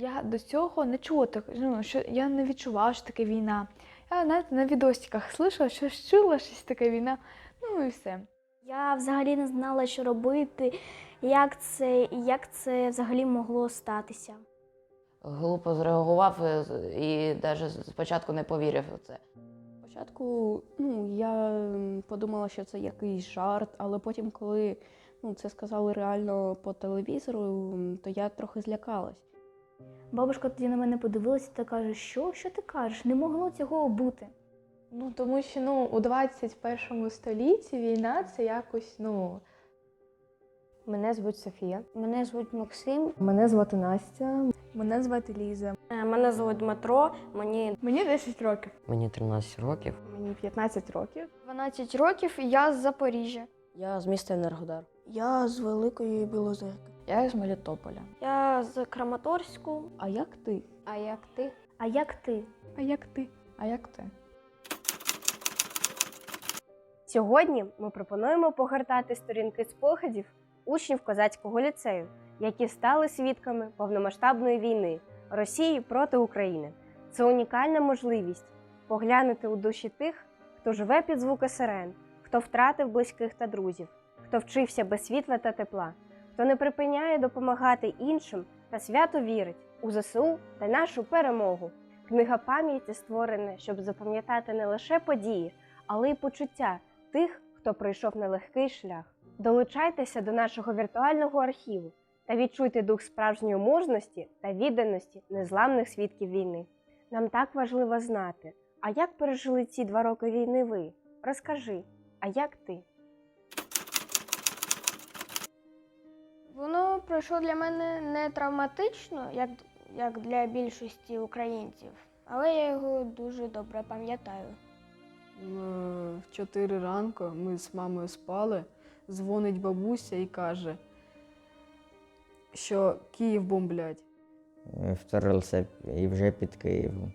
Я до цього не чула так, ну, що я не відчувала, що таке війна. Я знаєте, на відосиках слышала, що чула щось таке війна. Ну і все. Я взагалі не знала, що робити, як це і як це взагалі могло статися. Глупо зреагував і навіть спочатку не повірив у це. Спочатку ну, я подумала, що це якийсь жарт, але потім, коли ну, це сказали реально по телевізору, то я трохи злякалась. Бабушка тоді на мене подивилася та каже, що, що ти кажеш? Не могло цього бути. Ну тому що ну, у 21 столітті війна це якось, ну. Мене звуть Софія. Мене звуть Максим. Мене звати Настя. Мене звати Ліза. Е, Мене звуть Дмитро, мені Мені 10 років. Мені 13 років. Мені 15 років. 12 років, і я з Запоріжжя. Я з міста Енергодар. Я з Великої Білозерки. Я з Мелітополя. Я з Краматорську. А як ти? А як ти? А як ти? А як ти? А як ти? Сьогодні ми пропонуємо погортати сторінки спогадів учнів козацького ліцею, які стали свідками повномасштабної війни Росії проти України. Це унікальна можливість поглянути у душі тих, хто живе під звуки сирен, хто втратив близьких та друзів, хто вчився без світла та тепла, хто не припиняє допомагати іншим та свято вірить у ЗСУ та нашу перемогу. Книга пам'яті створена, щоб запам'ятати не лише події, але й почуття тих, хто пройшов нелегкий шлях. Долучайтеся до нашого віртуального архіву та відчуйте дух справжньої мужності та відданості незламних свідків війни. Нам так важливо знати, а як пережили ці два роки війни ви? Розкажи, а як ти? Воно пройшло для мене не травматично, як, як для більшості українців, але я його дуже добре пам'ятаю. В 4 ранку ми з мамою спали, дзвонить бабуся і каже, що Київ бомблять. Вторгся і вже під Києвом.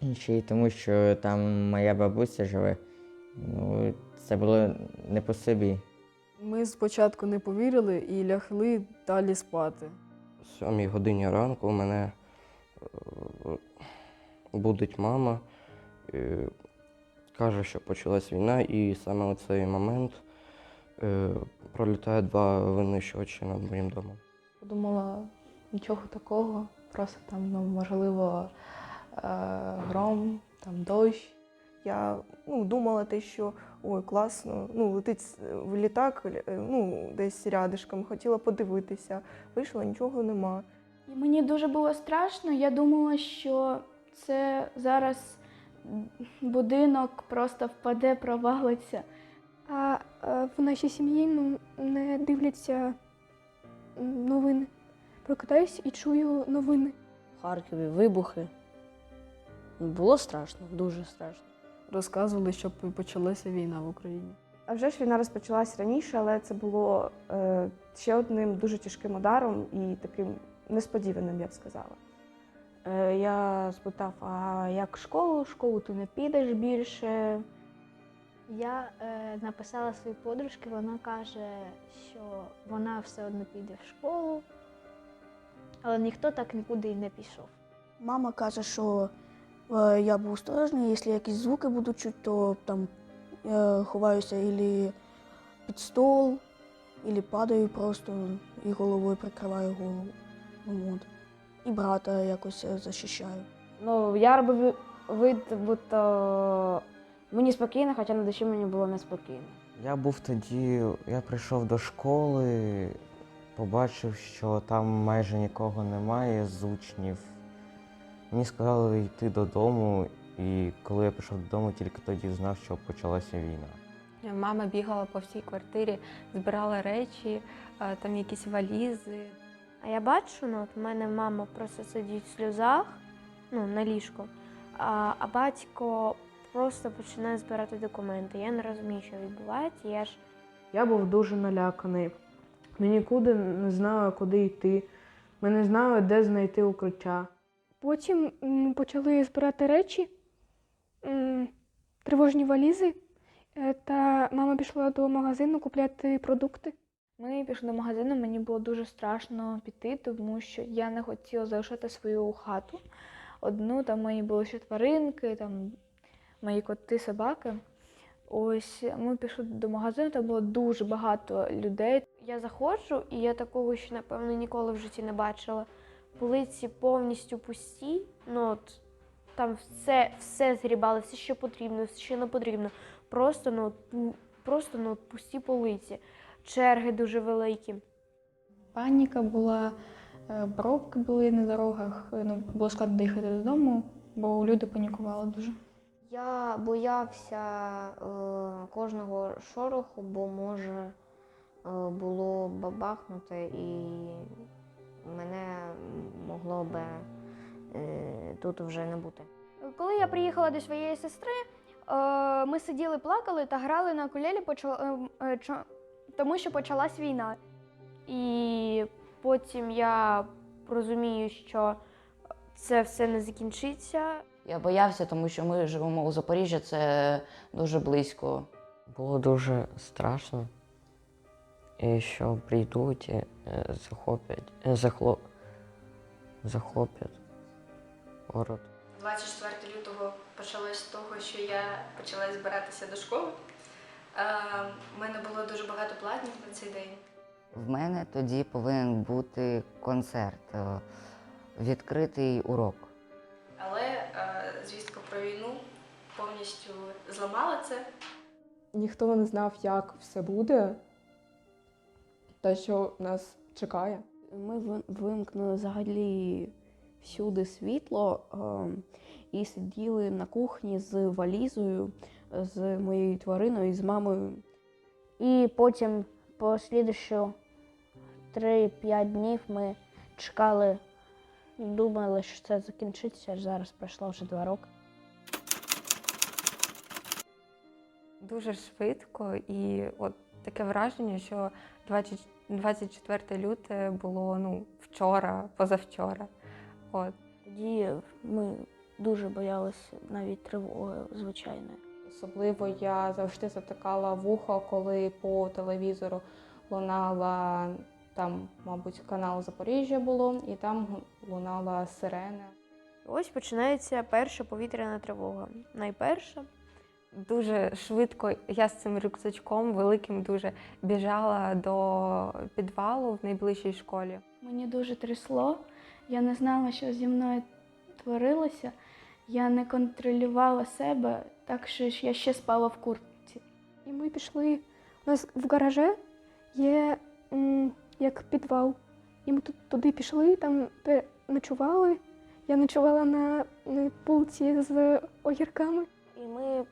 І ще й тому, що там моя бабуся живе. Ну, це було не по собі. Ми спочатку не повірили і лягли далі спати. О сьомій годині ранку мене е, будить мама, е, каже, що почалась війна, і саме у цей момент е, пролітає два винищувачі над моїм домом. Подумала, нічого такого, просто там, ну, можливо, е, гром, там дощ. Я ну, думала те, що ой, класно, ну, летить в літак, е, ну, десь рядишком, хотіла подивитися. Вийшла, нічого нема. І мені дуже було страшно. Я думала, що це зараз будинок просто впаде, провалиться. А е, в нашій сім'ї ну, не дивляться новини. Прокидаюсь і чую новини. В Харкові вибухи. Було страшно, дуже страшно. Розказували, що почалася війна в Україні. А вже ж війна розпочалась раніше, але це було е, ще одним дуже тяжким ударом і таким несподіваним, я б сказала. Е, я спитав, а як школу? Школу ти не підеш більше. Я е, написала своїй подружці, вона каже, що вона все одно піде в школу, але ніхто так нікуди і не пішов. Мама каже, що я був осторожний, якщо якісь звуки буду чути, то там е, ховаюся ілі під стол, ілі падаю просто і головою прикриваю голову. От. І брата якось е, захищаю. Ну, я робив вид, будто мені спокійно, хоча на душі мені було неспокійно. Я був тоді, я прийшов до школи, побачив, що там майже нікого немає з учнів. Мені сказали йти додому, і коли я прийшов додому, тільки тоді знав, що почалася війна. Мама бігала по всій квартирі, збирала речі, е, там якісь валізи. А я бачу, ну, от в мене мама просто сидить в сльозах, ну, на ліжку, а, а батько просто починає збирати документи. Я не розумію, що відбувається. Я ж Я був дуже наляканий. Ми нікуди не знали, куди йти. Ми не знали, де знайти укриття. Потім почали збирати речі, тривожні валізи, е, та мама пішла до магазину купляти продукти. Ми пішли до магазину, мені було дуже страшно піти, тому що я не хотіла залишати свою хату. Одну там мої були ще тваринки, там мої коти, собаки. Ось ми пішли до магазину, там було дуже багато людей. Я заходжу, і я такого ще, напевно, ніколи в житті не бачила. Полиці повністю пусті. Ну, от, там все, все згрібали, все, що потрібно, все, що не потрібно. Просто, ну, просто ну, пусті полиці. Черги дуже великі. Паніка була, е, пробки були на дорогах, е, ну, було складно доїхати додому, бо люди панікували дуже. Я боявся е, кожного шороху, бо може е, було бабахнути і мене могло би е, тут вже не бути. Коли я приїхала до своєї сестри, е, ми сиділи, плакали та грали на кулелі, почала- е, тому що почалась війна. І потім я розумію, що це все не закінчиться. Я боявся, тому що ми живемо у Запоріжжі, це дуже близько. Було дуже страшно, і що прийдуть, і е, захоплять, е, захло, захоплять город. 24 лютого почалось з того, що я почала збиратися до школи. У мене було дуже багато платнів на цей день. В мене тоді повинен бути концерт, е, відкритий урок. Але е, звістка про війну повністю зламала це. Ніхто не знав, як все буде, та що нас чекає. Ми вимкнули взагалі всюди світло ем, і сиділи на кухні з валізою, з моєю твариною і з мамою. І потім, по слідущу 3-5 днів, ми чекали, думали, що це закінчиться. Зараз пройшло вже два роки. дуже швидко, і от таке враження, що 20 24 люте було ну, вчора, позавчора. От. Тоді ми дуже боялися навіть тривоги звичайної. Особливо я завжди затикала вухо, коли по телевізору лунала там, мабуть, канал Запоріжжя було, і там лунала сирена. Ось починається перша повітряна тривога. Найперша. Дуже швидко я з цим рюкзачком великим дуже біжала до підвалу в найближчій школі. Мені дуже трясло, я не знала, що зі мною творилося. Я не контролювала себе, так що ж я ще спала в куртці. І ми пішли. У нас в гараже є м, як підвал. І ми тут туди пішли, там ночували. Я ночувала на, на полці з огірками. І ми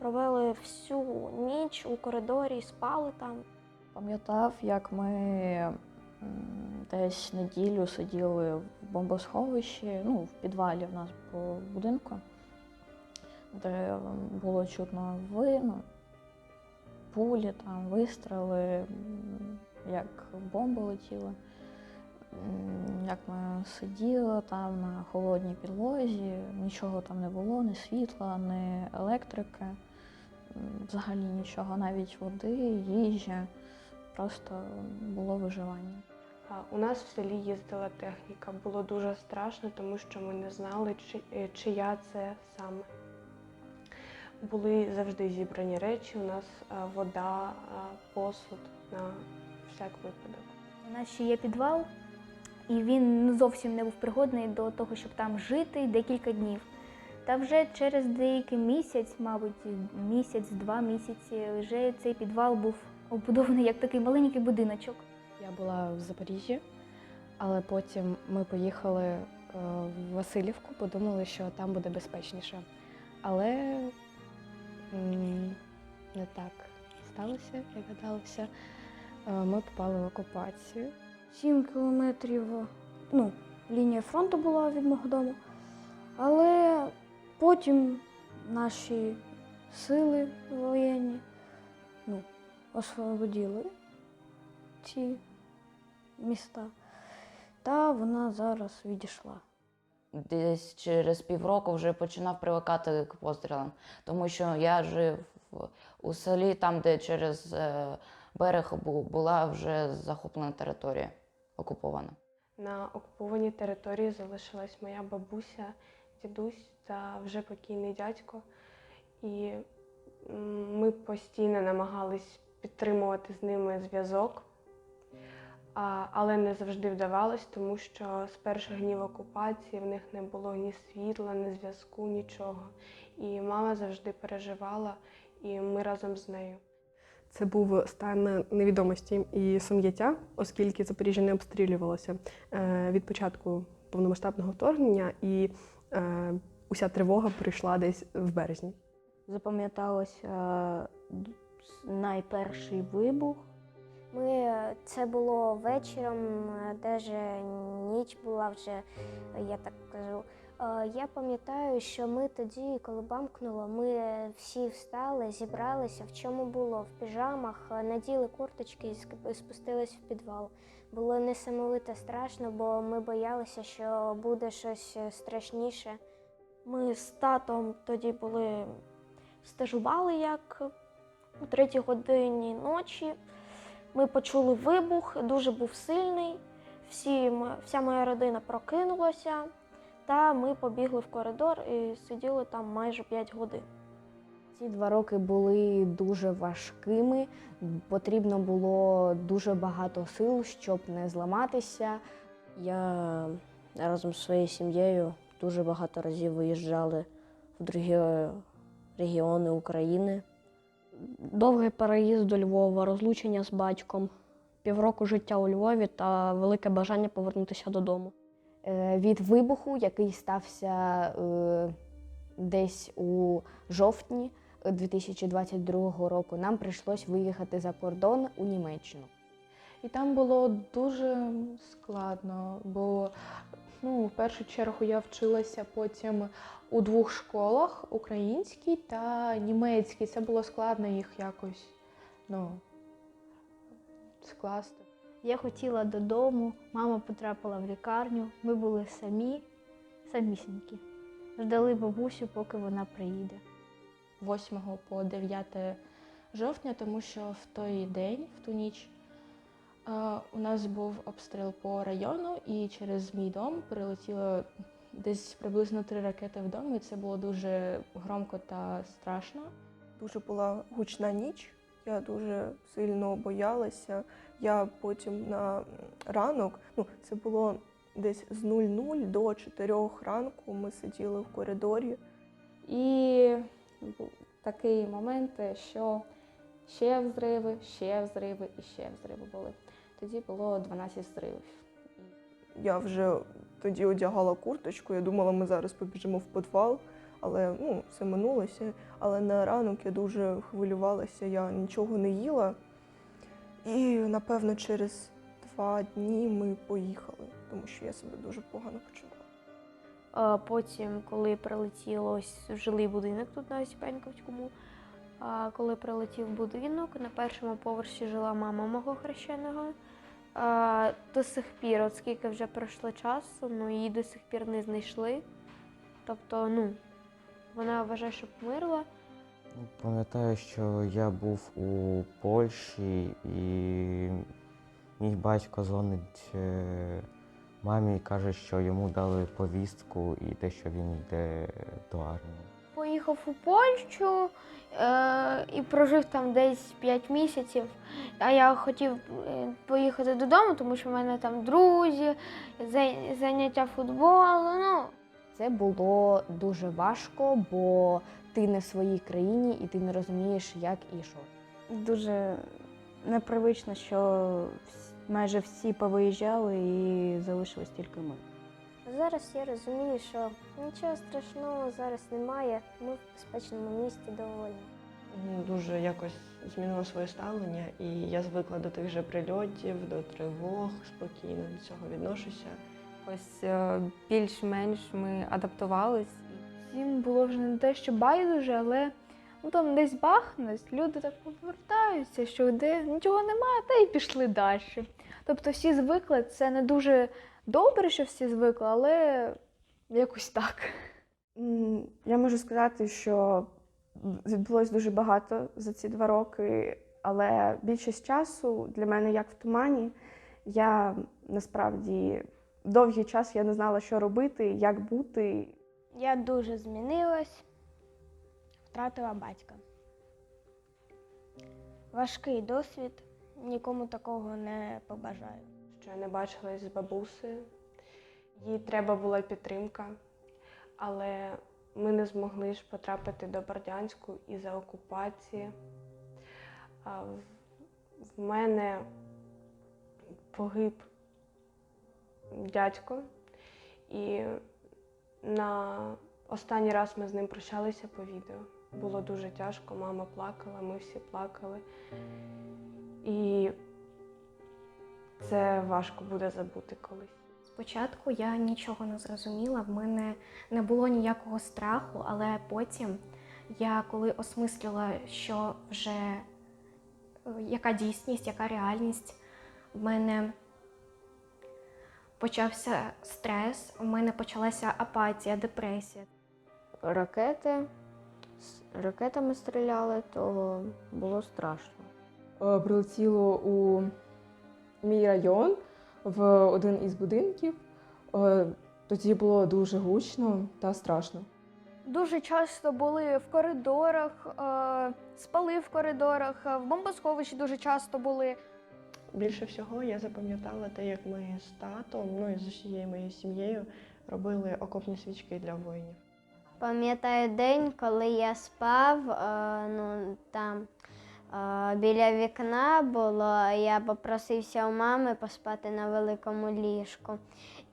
провели всю ніч у коридорі, спали там. Пам'ятав, як ми десь неділю сиділи в бомбосховищі, ну, в підвалі в нас було будинку, де було чутно ви, ну, пулі, там, вистріли, як бомби летіли. Як ми сиділи там на холодній підлозі, нічого там не було, ні світла, ні електрики, взагалі нічого, навіть води, їжі, просто було виживання. У нас в селі їздила техніка. Було дуже страшно, тому що ми не знали, чи, е, чия це саме. Були завжди зібрані речі. У нас вода, посуд на всяк випадок. У нас ще є підвал, і він ну, зовсім не був пригодний до того, щоб там жити декілька днів. Та вже через деякий місяць, мабуть, місяць-два місяці, вже цей підвал був обудований як такий маленький будиночок. Я була в Запоріжжі, але потім ми поїхали е, в Васильівку, подумали, що там буде безпечніше. Але не так сталося, як гадалося. Е, Ми попали в окупацію. Сім кілометрів ну, лінія фронту була від мого дому. Але потім наші сили воєнні ну, освободили ці міста. Та вона зараз відійшла. Десь через півроку вже починав привикати к пострілам, тому що я жив у селі, там, де через е, берег була вже захоплена територія, окупована. На окупованій території залишилась моя бабуся, дідусь та вже покійний дядько. І ми постійно намагались підтримувати з ними зв'язок, але не завжди вдавалось, тому що з перших днів окупації в них не було ні світла, ні зв'язку, нічого. І мама завжди переживала, і ми разом з нею. Це був стан невідомості і сум'яття, оскільки Запоріжжя не обстрілювалося е, від початку повномасштабного вторгнення, і е, уся тривога прийшла десь в березні. Запам'яталося д- найперший вибух. Ми це було вечором, даже ніч була вже, я так кажу. Е, Я пам'ятаю, що ми тоді, коли бамкнуло, ми всі встали, зібралися. В чому було? В піжамах, е, наділи курточки і спустились в підвал. Було несамовито страшно, бо ми боялися, що буде щось е, страшніше. Ми з татом тоді були стажували як у третій годині ночі. Ми почули вибух, дуже був сильний. Всі, вся моя родина прокинулася, та ми побігли в коридор і сиділи там майже 5 годин. Ці два роки були дуже важкими. Потрібно було дуже багато сил, щоб не зламатися. Я разом з своєю сім'єю дуже багато разів виїжджали в другі регіони України. Довгий переїзд до Львова, розлучення з батьком, півроку життя у Львові та велике бажання повернутися додому. Е, Від вибуху, який стався е, десь у жовтні 2022 року, нам прийшлось виїхати за кордон у Німеччину. І там було дуже складно, бо ну, в першу чергу я вчилася потім у двох школах українській та німецькій. Це було складно їх якось ну, скласти. Я хотіла додому, мама потрапила в лікарню, ми були самі, самісінькі. Ждали бабусю, поки вона приїде. 8 по 9 жовтня, тому що в той день, в ту ніч, е, у нас був обстріл по району, і через мій дом прилетіло десь приблизно три ракети в дом, і це було дуже громко та страшно. Дуже була гучна ніч. Я дуже сильно боялася. Я потім на ранок, ну це було десь з 00 до 4 ранку. Ми сиділи в коридорі. І був такий момент, що ще взриви, ще взриви і ще взриви були. Тоді було 12 взривів. Я вже тоді одягала курточку. Я думала, ми зараз побіжимо в підвал, але ну, все минулося. Але на ранок я дуже хвилювалася, я нічого не їла. І напевно через два дні ми поїхали, тому що я себе дуже погано почувала. А Потім, коли прилетіло ось жилий будинок тут на Осіпеньківському, а коли прилетів будинок, на першому поверсі жила мама мого хрещеного. А, До сих пір, от скільки вже пройшло часу, ну її до сих пір не знайшли. Тобто, ну, вона вважає, що померла. Пам'ятаю, що я був у Польщі і мій батько дзвонить е, мамі і каже, що йому дали повістку і те, що він йде до армії. Поїхав у Польщу е, і прожив там десь 5 місяців. А я хотів е, поїхати додому, тому що в мене там друзі, заняття футболу. Ну, Це було дуже важко, бо ти не в своїй країні і ти не розумієш, як і що. Дуже непривично, що майже всі повиїжджали і залишились тільки ми. Зараз я розумію, що нічого страшного зараз немає. Ми в безпечному місці доволі. Ну, Дуже якось змінило своє ставлення, і я звикла до тих же прильотів, до тривог, спокійно до цього відношуся. Ось е, більш-менш ми адаптувались. Всім було вже не те, що байдуже, але ну там десь бахне, люди так повертаються, що де нічого немає, та й пішли далі. Тобто всі звикли, це не дуже добре, що всі звикли, але якось так. Я можу сказати, що відбулось дуже багато за ці два роки. Але більшість часу для мене як в тумані. Я насправді довгий час я не знала, що робити, як бути. Я дуже змінилась, втратила батька. Важкий досвід, нікому такого не побажаю. що я не бачилась з бабусею. Їй треба була підтримка, але ми не змогли ж потрапити до Бердянську із-за окупації. В- В мене погиб дядько, і на останній раз ми з ним прощалися по відео. Було дуже тяжко, мама плакала, ми всі плакали. І це важко буде забути колись. Спочатку я нічого не зрозуміла, в мене не було ніякого страху, але потім я коли осмислила, що вже е, яка дійсність, яка реальність, в мене почався стрес, в мене почалася апатія, депресія. Ракети, з ракетами стріляли, то було страшно. Е, Прилетіло у мій район в один із будинків. Е, Тоді було дуже гучно та страшно. Дуже часто були в коридорах, е, спали в коридорах, в бомбосховищі дуже часто були. Більше всього я запам'ятала те, як ми з татом, ну і з усією моєю сім'єю робили окопні свічки для воїнів. Пам'ятаю день, коли я спав, е, ну там е, біля вікна було, я попросився у мами поспати на великому ліжку.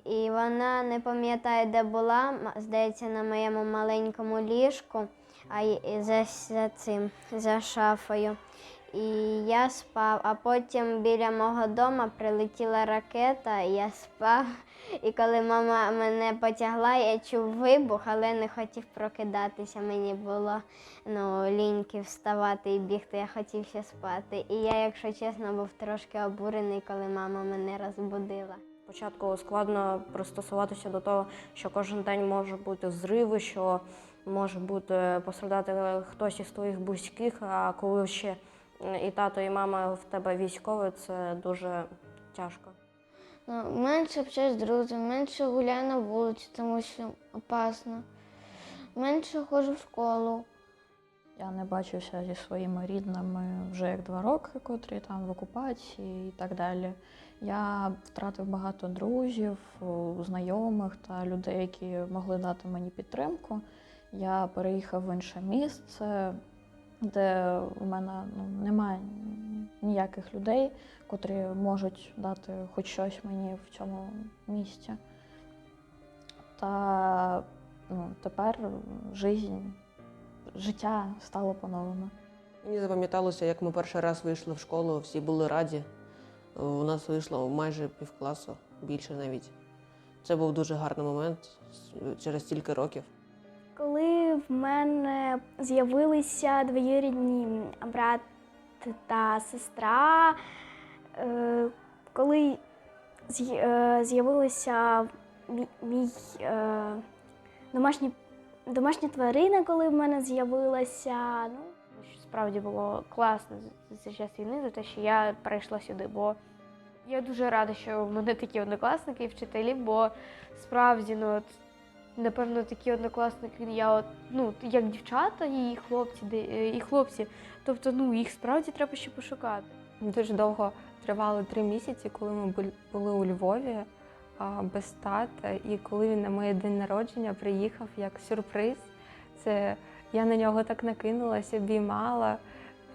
І вона не пам'ятає, де була, здається, на моєму маленькому ліжку, а за, цим, за шафою. І я спав, а потім біля мого дома прилетіла ракета, і я спав. І коли мама мене потягла, я чув вибух, але не хотів прокидатися. Мені було ну, ліньки вставати і бігти, я хотів ще спати. І я, якщо чесно, був трошки обурений, коли мама мене розбудила. Спочатку складно пристосуватися до того, що кожен день може бути зриви, що може бути пострадати хтось із твоїх близьких, а коли ще і тато, і мама в тебе військові, це дуже тяжко. Ну, менше общаюсь з друзями, менше гуляю на вулиці, тому що опасно. Менше ходжу в школу. Я не бачився зі своїми рідними вже як два роки, котрі там в окупації і так далі. Я втратив багато друзів, знайомих та людей, які могли дати мені підтримку. Я переїхав в інше місце, де у мене ну, немає ніяких людей, котрі можуть дати хоч щось мені в цьому місці. Та ну, тепер жизнь, життя стало по-новому. Мені запам'яталося, як ми перший раз вийшли в школу, всі були раді. У нас вийшло майже півкласу, більше навіть. Це був дуже гарний момент через стільки років. Коли в мене з'явилися двоюрідні брат та сестра, е, коли е, з'явилися мій, мій е, домашні, тварина, коли в мене з'явилася. Ну, Що Справді було класно за час війни, за те, що я перейшла сюди, бо я дуже рада, що в мене такі однокласники і вчителі, бо справді, ну напевно, такі однокласники, я от, ну, як дівчата і хлопці, е, і хлопці. Тобто, ну, їх справді треба ще пошукати. Дуже довго тривали три місяці, коли ми були у Львові без тата. І коли він на моє день народження приїхав як сюрприз, це я на нього так накинулася, обіймала.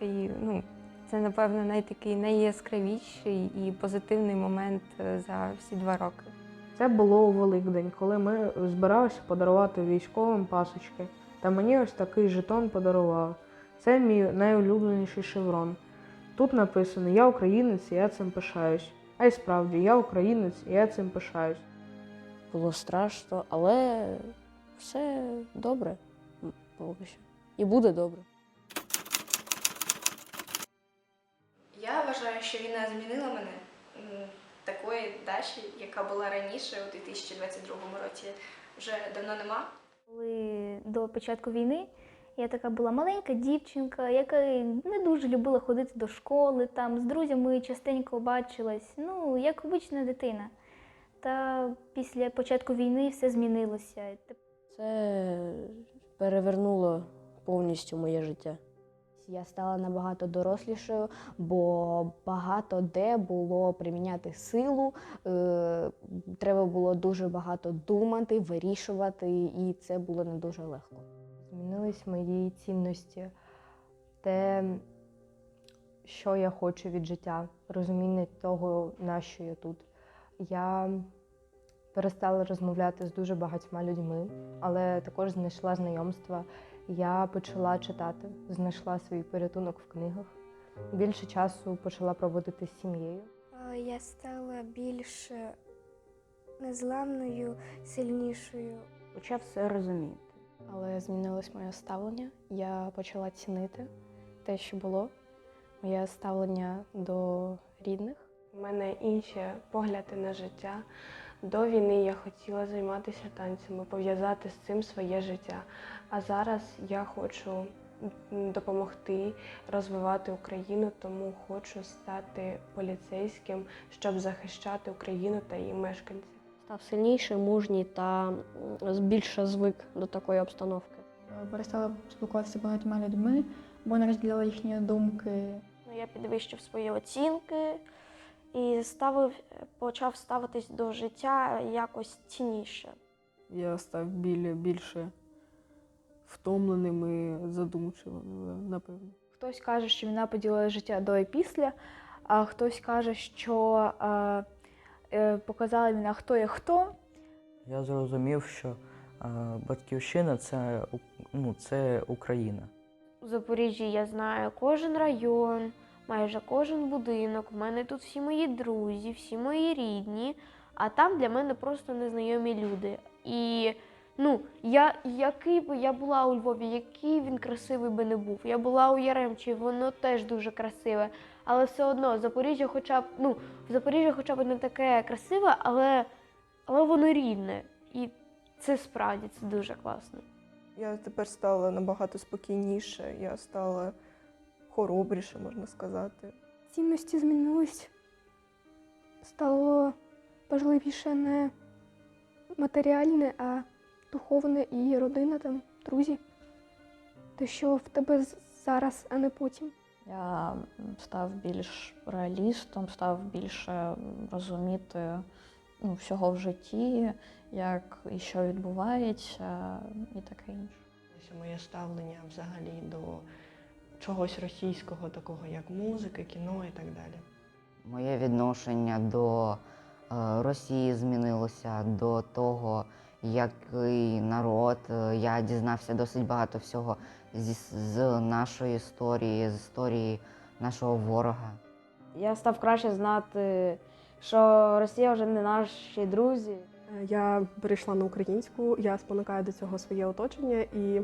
І ну, це, напевно, найтакий найяскравіший і позитивний момент е, за всі два роки. Це було у Великдень, коли ми збиралися подарувати військовим пасочки. Та мені ось такий жетон подарував. Це мій найулюбленіший шеврон. Тут написано Я українець, і я цим пишаюсь. А й справді, я українець, і я цим пишаюсь. Було страшно, але все добре поки що. І буде добре. Я вважаю, що війна змінила мене. Такої Даші, яка була раніше, у 2022 році, вже давно нема. Коли до початку війни Я така була маленька дівчинка, яка не дуже любила ходити до школи, там з друзями частенько бачилась, ну, як обична дитина. Та після початку війни все змінилося. Це перевернуло повністю моє життя. Я стала набагато дорослішою, бо багато де було приміняти силу, е, треба було дуже багато думати, вирішувати, і це було не дуже легко. Змінились мої цінності, те, що я хочу від життя, розуміння того, на що я тут. Я перестала розмовляти з дуже багатьма людьми, але також знайшла знайомства. Я почала читати, знайшла свій порятунок в книгах. Більше часу почала проводити з сім'єю. Я стала більш е, незламною, сильнішою. Почав все розуміти. Але змінилось моє ставлення. Я почала цінити те, що було, моє ставлення до рідних. У мене інші погляди на життя. До війни я хотіла займатися танцями, пов'язати з цим своє життя. А зараз я хочу допомогти розвивати Україну, тому хочу стати поліцейським, щоб захищати Україну та її мешканців. Став сильніший, мужній та більше звик до такої обстановки. перестала спілкуватися з багатьма людьми, бо не розділяла їхні думки. Ну, Я підвищив свої оцінки і ставив, почав ставитись до життя якось цінніше. Я став біль, більше втомленим і задумчивим, напевно. Хтось каже, що війна поділила життя до і після, а хтось каже, що е, е, показала війна, хто є хто. Я зрозумів, що е, батьківщина це, ну, це Україна. У Запоріжжі я знаю кожен район, майже кожен будинок. У мене тут всі мої друзі, всі мої рідні, а там для мене просто незнайомі люди. І ну, я, який би я була у Львові, який він красивий би не був. Я була у Яремчі, воно теж дуже красиве. Але все одно Запоріжжя, хоча б ну, в Запоріжжя хоча б не таке красиве, але, але воно рідне. І це справді це дуже класно. Я тепер стала набагато спокійніше, я стала хоробріше, можна сказати. Цінності змінились. Стало важливіше не матеріальне, а духовне і родина, там, друзі. Те, що в тебе зараз, а не потім. Я став більш реалістом, став більше розуміти ну, всього в житті, як і що відбувається, і таке інше. Моє ставлення взагалі до чогось російського, такого як музика, кіно і так далі. Моє відношення до е, Росії змінилося, до того, який народ. Е, Я дізнався досить багато всього зі, з нашої історії, з історії нашого ворога. Я став краще знати, що Росія вже не наші друзі. Е, Я перейшла на українську, я спонукаю до цього своє оточення і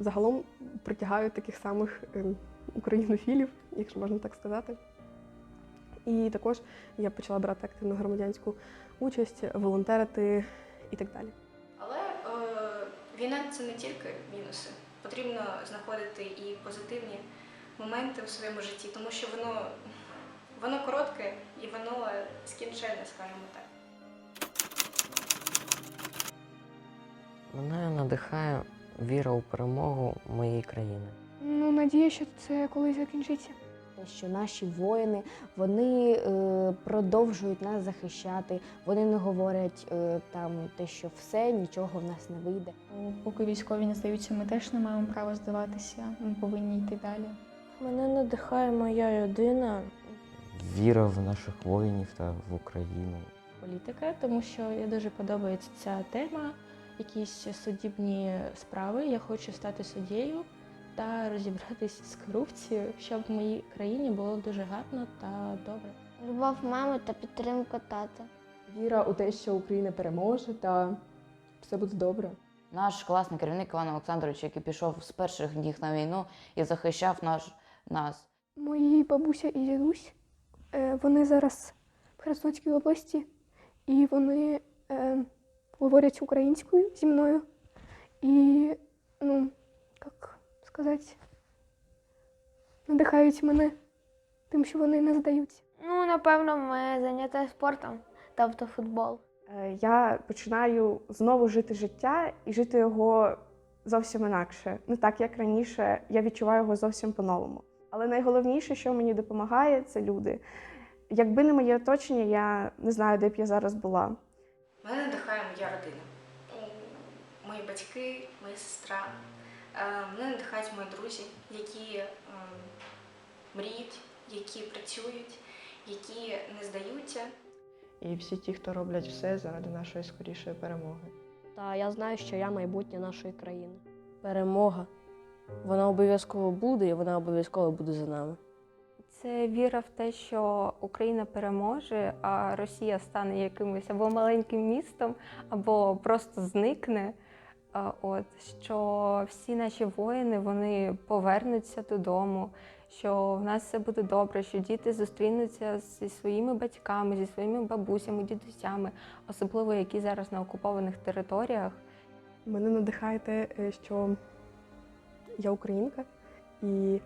загалом притягаю таких самих ем, українофілів, якщо можна так сказати. І також я почала брати активну громадянську участь, волонтерити і так далі. Але е, війна це не тільки мінуси. Потрібно знаходити і позитивні моменти у своєму житті, тому що воно, воно коротке і воно скінчене, скажімо так. Мене надихає віра у перемогу моєї країни. Ну, надія, що це колись закінчиться. Те, що наші воїни вони е, продовжують нас захищати, вони не говорять е, там те, що все, нічого в нас не вийде. Поки військові не здаються, ми теж не маємо права здаватися. Ми повинні йти далі. Мене надихає моя людина. Віра в наших воїнів та в Україну. політика, тому що мені дуже подобається ця тема, якісь судібні справи. Я хочу стати суддєю та розібратись з корупцією, щоб в моїй країні було дуже гарно та добре. Любов мами та підтримка тата. Віра у те, що Україна переможе та все буде добре. Наш класний керівник Іван Олександрович, який пішов з перших днів на війну і захищав наш, нас. Мої бабуся і дідусь, е, вони зараз в Херсонській області, і вони е, говорять українською зі мною. І, ну, як сказати, надихають мене тим, що вони не здаються. Ну, напевно, моє заняття спортом, тобто футбол. Е, Я починаю знову жити життя і жити його зовсім інакше. Не так, як раніше, я відчуваю його зовсім по-новому. Але найголовніше, що мені допомагає, це люди. Якби не моє оточення, я не знаю, де б я зараз була. Батьки, моя сестра. Е, Мене надихають мої друзі, які ем, мріють, які працюють, які не здаються. І всі ті, хто роблять все заради нашої скорішої перемоги. Та я знаю, що я майбутнє нашої країни. Перемога. Вона обов'язково буде, і вона обов'язково буде за нами. Це віра в те, що Україна переможе, а Росія стане якимось або маленьким містом, або просто зникне. От що всі наші воїни вони повернуться додому, що в нас все буде добре, що діти зустрінуться зі своїми батьками, зі своїми бабусями, дідусями, особливо які зараз на окупованих територіях. Мене надихає е, що я українка, і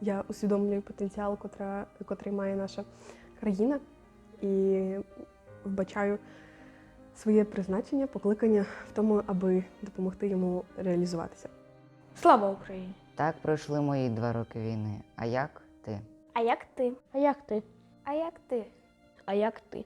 я усвідомлюю потенціал, котра, котрий має наша країна, і вбачаю своє призначення, покликання в тому, аби допомогти йому реалізуватися. Слава Україні! Так пройшли мої два роки війни. А як ти? А як ти? А як ти? А як ти? А як ти?